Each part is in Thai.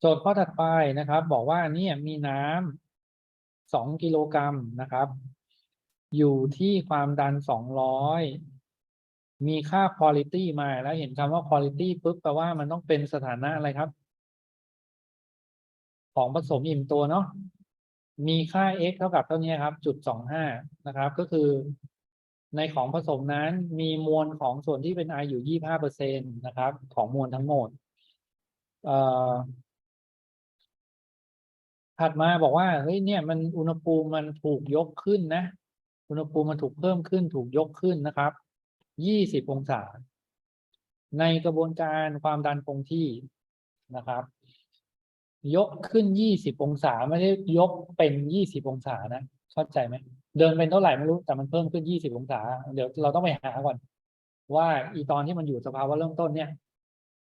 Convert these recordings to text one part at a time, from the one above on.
โจทย์ข้อถัดไปนะครับ บอกว่าเนี่ยมีน้ำสองกิโลกรัมนะครับ อยู่ที่ความดันสองร้อยมีค่า quality มาแล้วเห็นคำว่า quality ปุ๊บแปลว่ามันต้องเป็นสถานะอะไรครับ ของผสมอิ่มตัวเนาะมีค่า x เท่ากับเท่านี้ครับ จุดสองห้านะครับ ก็คือ ในของผสมนั้นมีมวลของส่วนที่เป็น I อยู่ยี่ห้าเปอร์เซ็นตนะครับ ของมวลทั้งหมดเอ่อ ถัดมาบอกว่าเฮ้ยเนี่ยมันอุณหภูมิมันถูกยกขึ้นนะ อุณหภูมิมันถูกเพิ่มขึ้นถูกยกขึ้นนะครับยี่สิบองศา ในกระบวนการความดันคงที่นะครับ ยกขึ้นยี่สิบองศาไม่ได้ยกเป็นยี่สิบองศานะเข้าใจไหมเดินเป็นเท่าไหร่ไม่รู้แต่มันเพิ่มขึ้นยี่สิบองศา เดี๋ยวเราต้องไปหาก่อน ว่าอีตอนที่มันอยู่สภาวะเริ่มต้นเนี่ย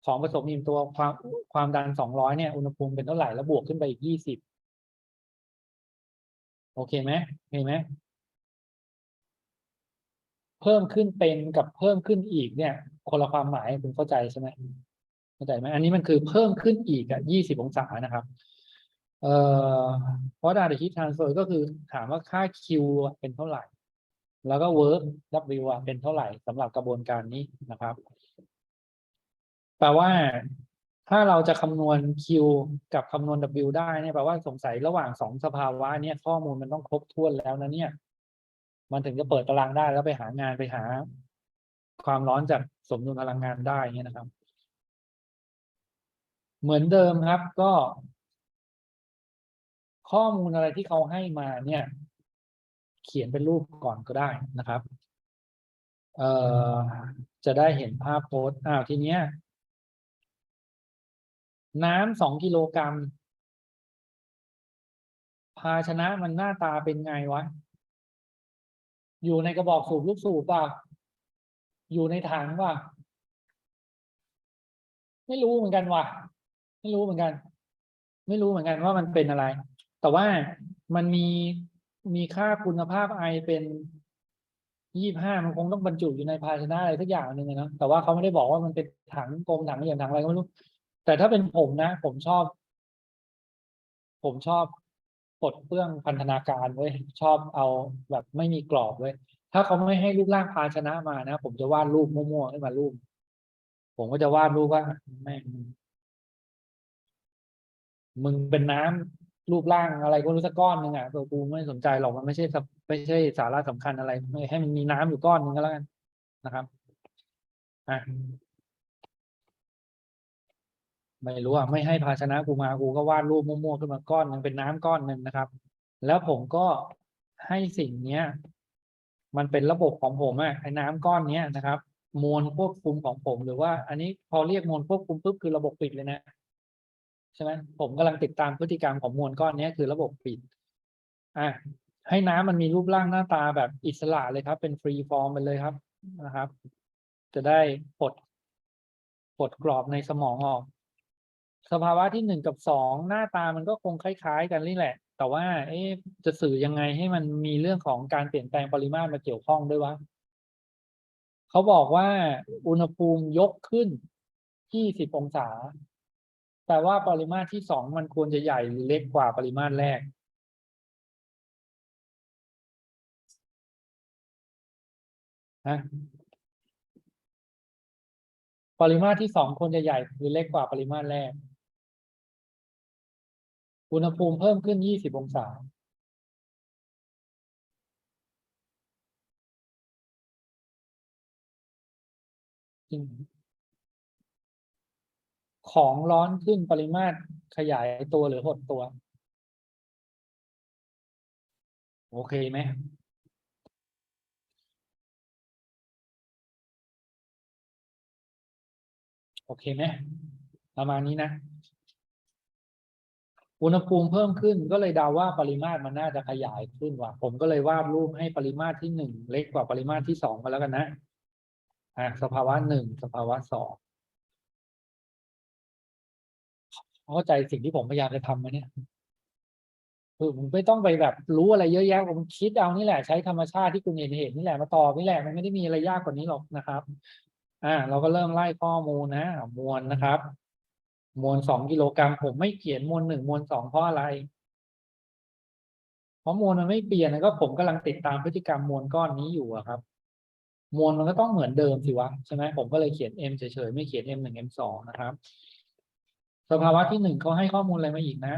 ของผสมอิ่มตัวความความดันสองร้อยเนี่ยอุณหภูมิเป็นเท่าไหร่แล้วบวกขึ้นไปอีกยี่สิบ โอเคไหมโอเคไหมเพิ่มขึ้นเป็นกับเพิ่มขึ้นอีกเนี่ย คนละความหมายคุณเข้าใจใช่ไหมเข้าใจไหมอันนี้มันคือเพิ่มขึ้นอีกอะยี่สิบองศานะครับ เอ่อเพราะ data heat transfer ก็คือถามว่าค่า Q เป็นเท่าไหร่ แล้วก็ work W เป็นเท่าไหร่สำหรับกระบวนการนี้นะครับแปลว่า ถ้าเราจะคำนวณ Q กับคำนวณ W ได้เนี่ยแปลว่าสงสัยระหว่างสองสภาวะเนี่ยข้อมูลมันต้องครบถ้วนแล้วนะเนี่ย มันถึงจะเปิดตารางได้แล้วไปหางานไปหา ความร้อนจากสมดุลพลังงานได้เงี้ยนะครับ เหมือนเดิมครับก็ ข้อมูลอะไรที่เขาให้มาเนี่ย เขียนเป็นรูปก่อนก็ได้นะครับ เอ่อจะได้เห็นภาพโพสต์อ้าวทีเนี้ย น้ำสองกิโลกรัม ภาชนะมันหน้าตาเป็นไงวะ อยู่ในกระบอกสูบลูกสูบป่ะ อยู่ในถังป่ะ ไม่รู้เหมือนกันว่ะ ไม่รู้เหมือนกัน ไม่รู้เหมือนกันว่ามันเป็นอะไร แต่ว่ามันมีมีค่าคุณภาพไอเป็นยี่ห้ามันคงต้องบรรจุอยู่ในภาชนะอะไรสักอย่างหนึ่งนะแต่ว่าเขาไม่ได้บอกว่ามันเป็นถังกลมถังเหลี่ยมถังอะไรก็ไม่รู้ แต่ถ้าเป็นผมนะ ผมชอบ ผมชอบปลดเปลื้องพันธนาการเว้ยชอบเอาแบบไม่มีกรอบเว้ยถ้าเขาไม่ให้รูปร่างภาชนะมานะ ผมจะวาดรูปมั่วๆขึ้นมารูป ผมก็จะวาดรูปว่าแม่งมึงเป็นน้ำรูปร่างอะไรก็รู้สักก้อนหนึ่งอะตัวกูไม่สนใจหรอกมันไม่ใช่สับไม่ใช่สาระสำคัญอะไรให้มันมีน้ำอยู่ก้อนหนึ่งก็แล้วกันนะครับอะ ไม่รู้อะไม่ให้ภาชนะกูมากูก็วาดรูปมั่วๆขึ้นมาก้อนหนึงเป็นน้ำก้อนหนึ่งนะครับ แล้วผมก็ให้สิ่งเนี้ย มันเป็นระบบของผมอะไอ้น้ำก้อนเนี้ยนะครับ มวลควบคุมของผมหรือว่า อันนี้พอเรียกมวลควบคุมปุ๊บคือระบบปิดเลยนะใช่ไหมผมกำลังติดตามพฤติกรรมของมวลก้อนเนี้ยคือระบบปิดอะให้น้ำมันมีรูปร่างหน้าตาแบบอิสระเลยครับ เป็นฟรีฟอร์มไปเลยครับนะครับ จะได้ปลดปลดกรอบในสมองออก สภาวะที่หนึ่งกับสองหน้าตามันก็คงคล้าย ๆ กันนี่แหละ แต่ว่า เอ๊ะจะสื่อยังไงให้มันมีเรื่องของการเปลี่ยนแปลงปริมาตรมาเกี่ยวข้องด้วยวะเขาบอกว่าอุณหภูมิยกขึ้นที่สิบองศา แต่ว่าปริมาตรที่สองมันควรจะใหญ่หรือเล็กกว่าปริมาตรแรกฮะปริมาตรที่สองควรจะใหญ่หรือเล็กกว่าปริมาตรแรก อุณหภูมิเพิ่มขึ้นยี่สิบองศา ของร้อนขึ้นปริมาตรขยายตัวหรือหดตัว โอเคไหมโอเคไหมประมาณนี้นะ อุณหภูมิเพิ่มขึ้นก็เลยเดาว่าปริมาตรมันน่าจะขยายขึ้นว่ะผมก็เลยวาดรูปให้ปริมาตรที่หนึ่งเล็กกว่าปริมาตรที่สองมาแล้วกันนะอะสภาวะหนึ่งสภาวะสองเข้าใจสิ่งที่ผมพยายามจะทำไหมเนี่ยคือผมไม่ต้องไปแบบรู้อะไรเยอะแยะผมคิดเอานี่แหละใช้ธรรมชาติที่คุณเห็นเห็นนี่แหละมาตอบนี่แหละมันไม่ได้มีอะไรยากกว่านี้หรอกนะครับ อ่า เราก็เริ่มไล่ข้อมูลนะมวลนะครับ มวลสองกิโลกรัมผมไม่เขียนมวลหนึ่งมวลสองเพราะอะไร เพราะมวลมันไม่เปลี่ยนนะก็ผมกำลังติดตามพฤติกรรมมวลก้อนนี้อยู่อะครับ มวลมันก็ต้องเหมือนเดิมสิวะใช่ไหมผมก็เลยเขียน m เฉยๆไม่เขียน m หนึ่ง m สองนะครับ สภาวะที่หนึ่งเขาให้ข้อมูลอะไรมาอีกนะ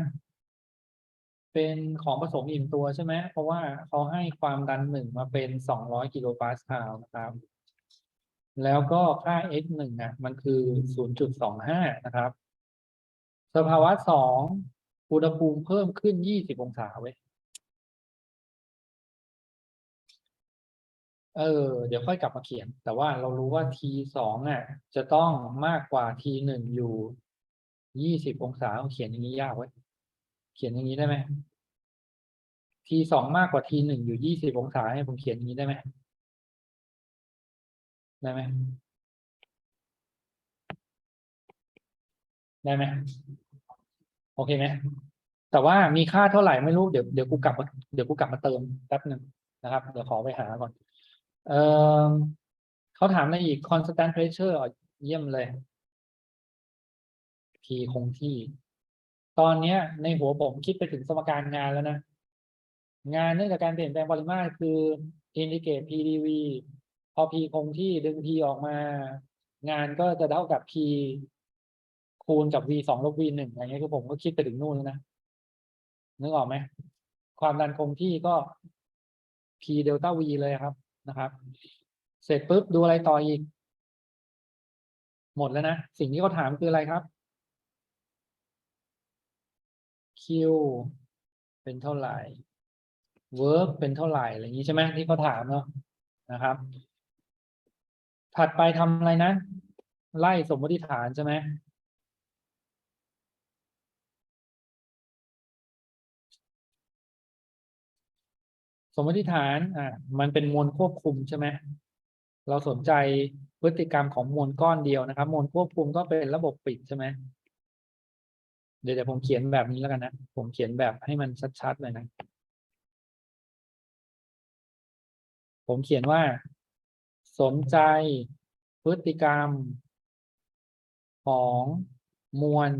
เป็นของผสมอิ่มตัวใช่ไหมเพราะว่าเขาให้ความดันหนึ่งมาเป็นสองร้อยกิโลปาสคาลนะครับแล้วก็ค่า x หนึ่งอะ มันคือศูนย์จุดสองห้านะครับ สภาวะสองอุณหภูมิเพิ่มขึ้นยี่สิบองศาเว้ยเออ เดี๋ยวค่อยกลับมาเขียน แต่ว่าเรารู้ว่า t สองอะ จะต้องมากกว่า t หนึ่งอยู่ยี่สิบองศาเขียนอย่างนี้ยากเว้ยเขียนอย่างนี้ได้ไหม t สองมากกว่า t หนึ่งอยู่ยี่สิบองศาให้ผมเขียนอย่างนี้ได้ไหมได้ไหมได้ไหม โอเคไหมแต่ว่ามีค่าเท่าไหร่ไม่รู้เดี๋ยวเดี๋ยวกูกลับมาเดี๋ยวกูกลับมาเติมแป๊บหนึ่งนะครับ เดี๋ยวขอไปหาก่อน เออเขาถามอะไรอีก constant pressure เยี่ยมเลย P คงที่ ตอนเนี้ยในหัวผมคิดไปถึงสมการงานแล้วนะ งานเนื่องจากการเปลี่ยนแปลงปริมาตรคือ indicate PdV พอ P คงที่ดึง P ออกมา งานก็จะเท่ากับ P คูณกับ V สองลบ V หนึ่งอย่างเงี้ยคือผมก็คิดไปถึงนู่นแล้วนะนึกออกไหมความดันคงที่ก็ P เดลต้า V เลยครับนะครับ เสร็จปุ๊บดูอะไรต่ออีก หมดแล้วนะ สิ่งที่เขาถามคืออะไรครับ Q เป็นเท่าไหร่ work เป็นเท่าไหร่อะไรอย่างนี้ใช่ไหมที่เขาถามเนาะนะครับ ถัดไปทำอะไรนะ ไล่สมมติฐานใช่ไหม สมมติฐานอะมันเป็นมวลควบคุมใช่ไหมเราสนใจพฤติกรรมของมวลก้อนเดียวนะครับ มวลควบคุมก็เป็นระบบปิดใช่ไหมเดี๋ยวผมเขียนแบบนี้แล้วกันนะ ผมเขียนแบบให้มันชัดๆเลยนะ ผมเขียนว่า สนใจพฤติกรรม ของมวล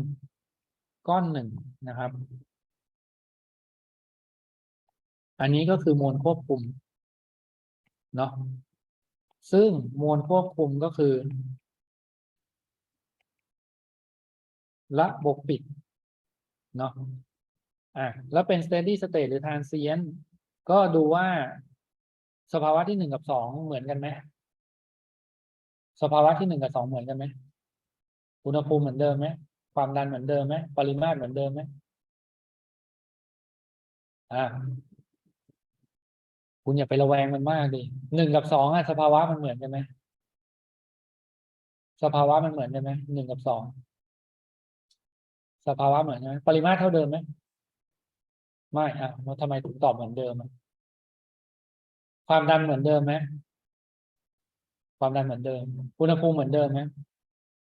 ก้อนหนึ่งนะครับ อันนี้ก็คือมวลควบคุมเนาะซึ่งมวลควบคุมก็คือ ระบบปิดเนาะอะแล้วเป็น steady state หรือ transient ก็ดูว่าสภาวะที่หนึ่งกับสองเหมือนกันไหมสภาวะที่หนึ่งกับสองเหมือนกันไหมอุณหภูมิเหมือนเดิมไหมความดันเหมือนเดิมไหมปริมาตรเหมือนเดิมไหมอ่า คุณอย่าไประแวงมันมากดิหนึ่งกับสองอะสภาวะมันเหมือนกันไหมสภาวะมันเหมือนกันไหมหนึ่งกับสองสภาวะเหมือนไหมปริมาตรเท่าเดิมไหมไม่อะแล้วทำไมถึงตอบเหมือนเดิมอะความดันเหมือนเดิมไหมความดันเหมือนเดิม อุณหภูมิเหมือนเดิมไหม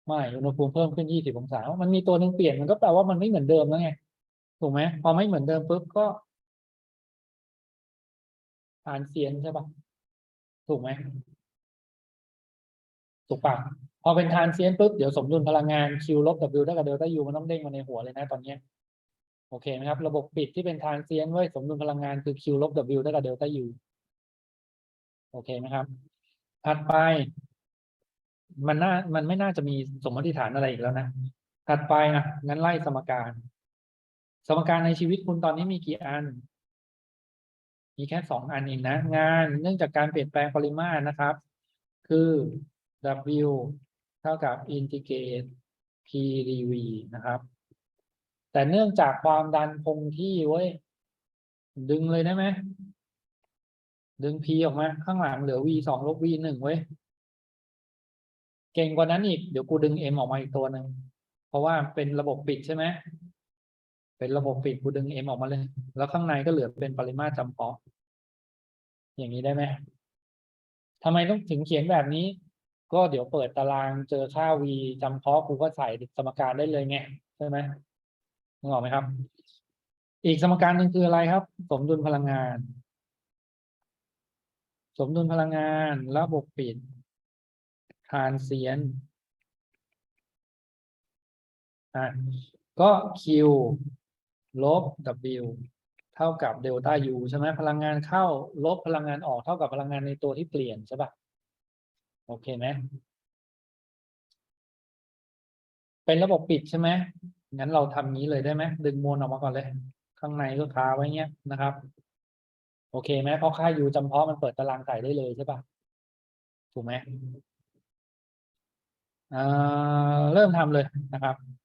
ไม่อุณหภูมิเพิ่มขึ้นยี่สิบองศา มันมีตัวหนึ่งเปลี่ยนมันก็แปลว่ามันไม่เหมือนเดิมแล้วไงถูกไหมพอไม่เหมือนเดิมปุ๊บก็ ฐานเสียนใช่ปะถูกไหมถูกปะพอเป็นทานเซียนปุ๊บเดี๋ยวสมดุลพลังงาน Q ลบ W เท่ากับเดลต้า U มันต้องเด้งมาในหัวเลยนะตอนเนี้ยโอเคไหมครับ ระบบปิดที่เป็นทานเซียนไว้สมดุลพลังงานคือ Q ลบ W เท่ากับเดลต้า U โอเคไหมครับถัดไป มันน่ามันไม่น่าจะมีสมมติฐานอะไรอีกแล้วนะถัดไปนะงั้นไล่สมการ สมการในชีวิตคุณตอนนี้มีกี่อัน มีแค่สองอันเองนะ งานเนื่องจากการเปลี่ยนแปลงปริมาตรนะครับ คือ W เท่ากับ integrate P dV นะครับ แต่เนื่องจากความดันคงที่เว้ย ดึงเลยได้ไหมดึง P ออกมา ข้างหลังเหลือ V สองลบ V หนึ่งเว้ย เก่งกว่านั้นอีก เดี๋ยวกูดึง M ออกมาอีกตัวหนึ่ง เพราะว่าเป็นระบบปิดใช่ไหม เป็นระบบปิดกูดึง M ออกมาเลย แล้วข้างในก็เหลือเป็นปริมาตรจำเพาะ อย่างนี้ได้ไหมทำไมต้องถึงเขียนแบบนี้ ก็เดี๋ยวเปิดตารางเจอค่า v จำเพาะกูก็ใส่สมการได้เลยไงใช่ไหมนึกออกไหมครับ อีกสมการหนึ่งคืออะไรครับ สมดุลพลังงาน สมดุลพลังงานระบบปิดทานเซียนอะก็ Q ลบ W เท่ากับเดลต้า U ใช่ไหมพลังงานเข้าลบพลังงานออกเท่ากับพลังงานในตัวที่เปลี่ยนใช่ปะโอเคไหมเป็นระบบปิดใช่ไหมงั้นเราทำงี้เลยได้ไหมดึงมวลออกมาก่อนเลย ข้างในก็คาไว้เงี้ยนะครับ โอเคไหมเพราะค่า U จำเพาะมันเปิดตารางใส่ได้เลยใช่ปะถูกไหมอ่าเริ่มทำเลยนะครับ